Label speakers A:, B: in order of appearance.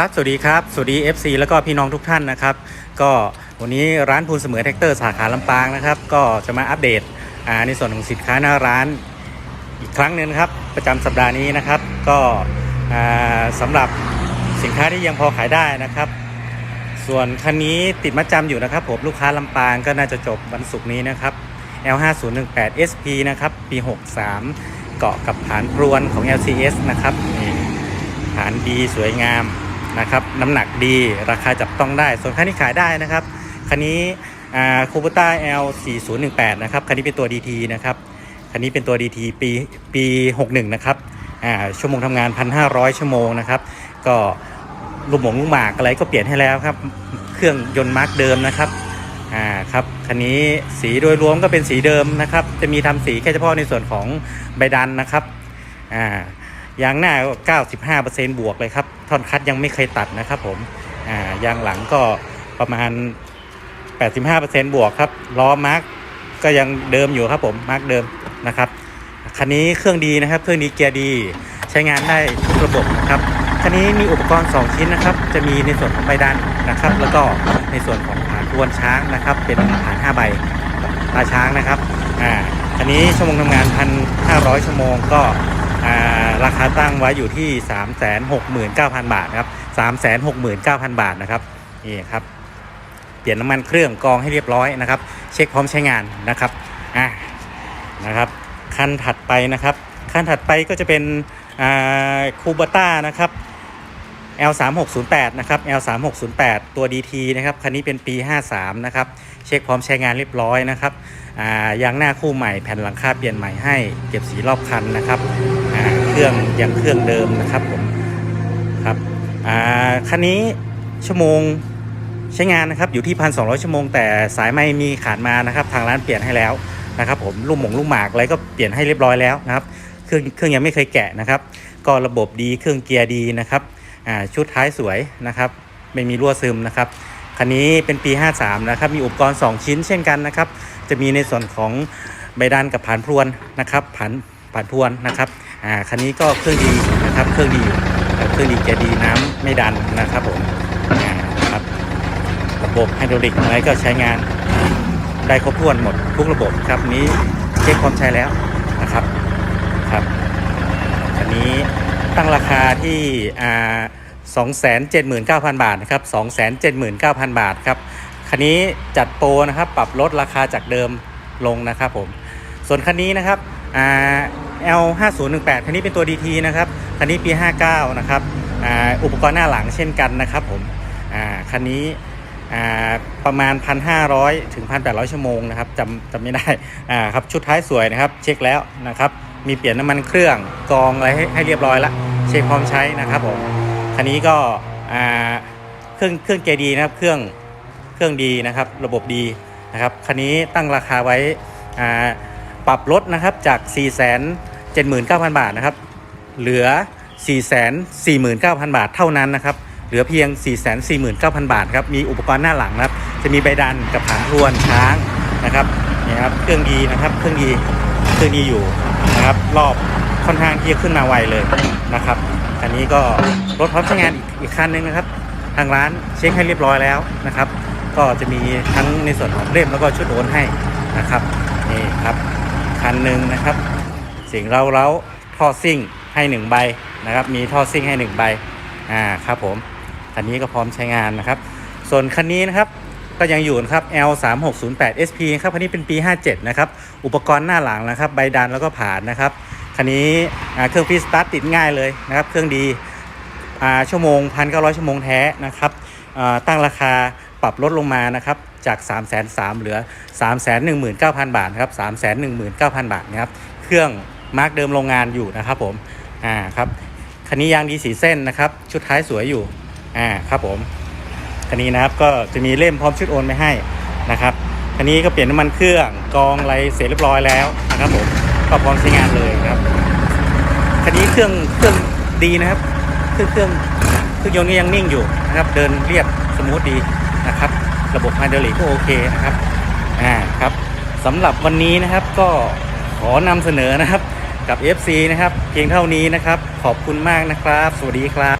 A: ครับ สวัสดีครับ สวัสดี FC แล้วก็พี่น้องทุกท่านนะครับ ก็วันนี้ร้านพูนเสมอแท็กเตอร์สาขาลำปางนะครับ ก็จะมาอัปเดตในส่วนของสินค้าหน้าร้านอีกครั้งหนึ่งครับ ประจำสัปดาห์นี้นะครับ ก็อ่าสำหรับสินค้าที่ยังพอขายได้นะครับ ส่วนคันนี้ติดมัดจำอยู่นะครับผมลูกค้าลำปางก็น่าจะจบวันศุกร์นี้นะครับ L5018 SP นะครับปี 63 เกาะกับฐานพรวนของ LCS นะครับนี่ฐานดีสวยงาม นะครับน้ำหนักดีราคาจับต้องได้ ส่วนคันนี้ขายได้นะครับคันนี้คูปต้า L 4018 นะครับคันนี้เป็นตัว DT นะครับคันนี้เป็นตัว DT ปีปี 61 นะครับชั่วโมงทำงาน 1,500 ชั่วโมงนะครับก็ลูกหมงลูกหมากอะไรก็เปลี่ยนให้แล้วครับ เครื่องยนต์มาร์กเดิมนะครับอ่าครับคันนี้สีโดยรวมก็เป็นสีเดิมนะครับ จะมีทำสีแค่เฉพาะในส่วนของใบดันนะครับอ่า ยางหน้าก็95%บวกเลยครับท่อนคัดยังไม่เคยตัดนะครับผมอ่ายางหลังก็ประมาณ 85%บวกครับล้อมาร์กก็ยังเดิมอยู่ครับผมมาร์กเดิมนะครับคันนี้เครื่องดีนะครับ เครื่องดีเกียร์ดีใช้งานได้ทุกระบบนะครับคันนี้มีอุปกรณ์ 2 ชิ้นนะครับ จะมีในส่วนของใบดันนะครับ แล้วก็ในส่วนของฐานทวนช้างนะครับ เป็นฐาน5ใบตาช้างนะครับอ่าคันนี้ชั่วโมงทำงาน 1,500 ชั่วโมงก็ ราคาตั้งไว้อยู่ที่ 369,000 บาทนะครับ 369,000 บาทนะครับนี่ครับเปลี่ยนน้ำมันเครื่องกองให้เรียบร้อยนะครับ เช็คพร้อมใช้งานนะครับอ่านะครับคันถัดไปนะครับคันถัดไปก็จะเป็นคูบาต้านะครับ L3608 นะครับ L3608 ตัว DT นะครับ คันนี้เป็นปี 53 นะครับ เช็คพร้อมใช้งานเรียบร้อยนะครับยางหน้าคู่ใหม่แผ่นหลังคาเปลี่ยนใหม่ให้เก็บสีรอบคันนะครับเครื่องยังเครื่องเดิมนะครับผมครับคันนี้ชั่วโมงใช้งานนะครับอยู่ที่ 1,200 ชั่วโมง แต่สายไม่มีขาดมานะครับทางร้านเปลี่ยนให้แล้วนะครับผมลูกหมงลูกหมากอะไรก็เปลี่ยนให้เรียบร้อยแล้วนะครับเครื่องเครื่องยังไม่เคยแกะนะครับ ก็ระบบดีเครื่องเกียร์ดีนะครับชุดท้ายสวยนะครับไม่มีรั่วซึมนะครับ คันนี้เป็นปี 53 นะครับ มีอุปกรณ์ 2 ชิ้นเช่นกันนะครับ จะมีในส่วนของใบดันกับผ่านพรวนนะครับผ่านผ่านพรวนนะครับอ่าคันนี้ก็เครื่องดีนะครับ เครื่องดีอยู่เครื่องดีเกียร์ดีน้ำไม่ดันนะครับผมอ่าครับระบบไฮดรอลิกอะไรก็ใช้งานได้ครบถ้วนหมดทุกระบบครับนี้เช็คความใช้แล้วนะครับครับ อันนี้ตั้งราคาที่อ่า 279,000 บาทนะครับ279,000 บาทครับคันนี้จัดโปรนะครับปรับลดราคาจากเดิมลงนะครับผมส่วนคันนี้นะครับ L5018 คันนี้เป็นตัว DT นะครับคันนี้ปี 59 นะครับอ,อุปกรณ์หน้าหลังเช่นกันนะครับผมคันนี้ประมาณ 1,500 ถึง 1,800 ชั่วโมงนะครับจำจำไม่ได้ครับชุดท้ายสวยนะครับ เช็คแล้วนะครับ มีเปลี่ยนน้ำมันเครื่องกรองอะไรให้ให้เรียบร้อยละเช็คพร้อมใช้นะครับผม คันนี้ก็เครื่องเครื่องเกียร์ดีนะครับ เครื่องเครื่องดีนะครับ ระบบดีนะครับ คันนี้ตั้งราคาไว้ปรับลดนะครับจาก 479,000 บาทนะครับ เหลือ 449,000 บาทเท่านั้นนะครับเหลือเพียง 449,000 บาทครับ มีอุปกรณ์หน้าหลังนะครับ จะมีใบดันกับฐานทวนช้างนะครับนี่ครับ เครื่องดีนะครับ เครื่องดี เครื่องดีอยู่นะครับ รอบค่อนข้างที่จะขึ้นมาไวเลยนะครับ คันนี้ก็รถพร้อมใช้งานอีกคันหนึงนะครับ ทางร้านเช็คให้เรียบร้อยแล้วนะครับ ก็จะมีทั้งในส่วนของเล่มแล้วก็ชุดโอนให้นะครับนี่ครับคันหนึ่งนะครับ สิ่งเราเราท่อซิ่งให้หนึ่งใบนะครับมีท่อซิ่งให้หนึ่งใบอ่าครับผมคันนี้ก็พร้อมใช้งานนะครับ ส่วนคันนี้นะครับก็ยังอยู่นะครับ L 3 6 0 8 SP ครับคันนี้เป็นปี 57 นะครับ อุปกรณ์หน้าหลังนะครับ ใบดันแล้วก็ผ่านนะครับ คันนี้เครื่องฟีสตาร์ทติดง่ายเลยนะครับ เครื่องดีชั่วโมง 1,900 ชั่วโมงแท้นะครับตั้งราคาปรับลดลงมานะครับจาก 3 3 0 0 0เหลือ 3 1 9 0 0 0 บาทนะครับ 3 1 9 0 0 0 บาทนะครับ เครื่องมาร์กเดิมโรงงานอยู่นะครับผม อ่าครับ คันนี้ยางดีสีเส้นนะครับ ชุดท้ายสวยอยู่ อ่าครับผม คันนี้นะครับก็จะมีเล่มพร้อมชุดโอนไปให้นะครับ คันนี้ก็เปลี่ยนน้ำมันเครื่องกองอะไรเสร็จเรียบร้อยแล้วนะครับผม ก็พร้อมใช้งานเลยนะครับ เครื่องเครื่องดีนะครับเครื่องเครื่องเครื่องยนต์ก็ยังนิ่งอยู่นะครับ เดินเรียบสมูทดีนะครับ ระบบไฮดรอลิกก็โอเคนะครับอ่าครับสำหรับวันนี้นะครับก็ขอนำเสนอนะครับกับ FC นะครับ เพียงเท่านี้นะครับ ขอบคุณมากนะครับ สวัสดีครับ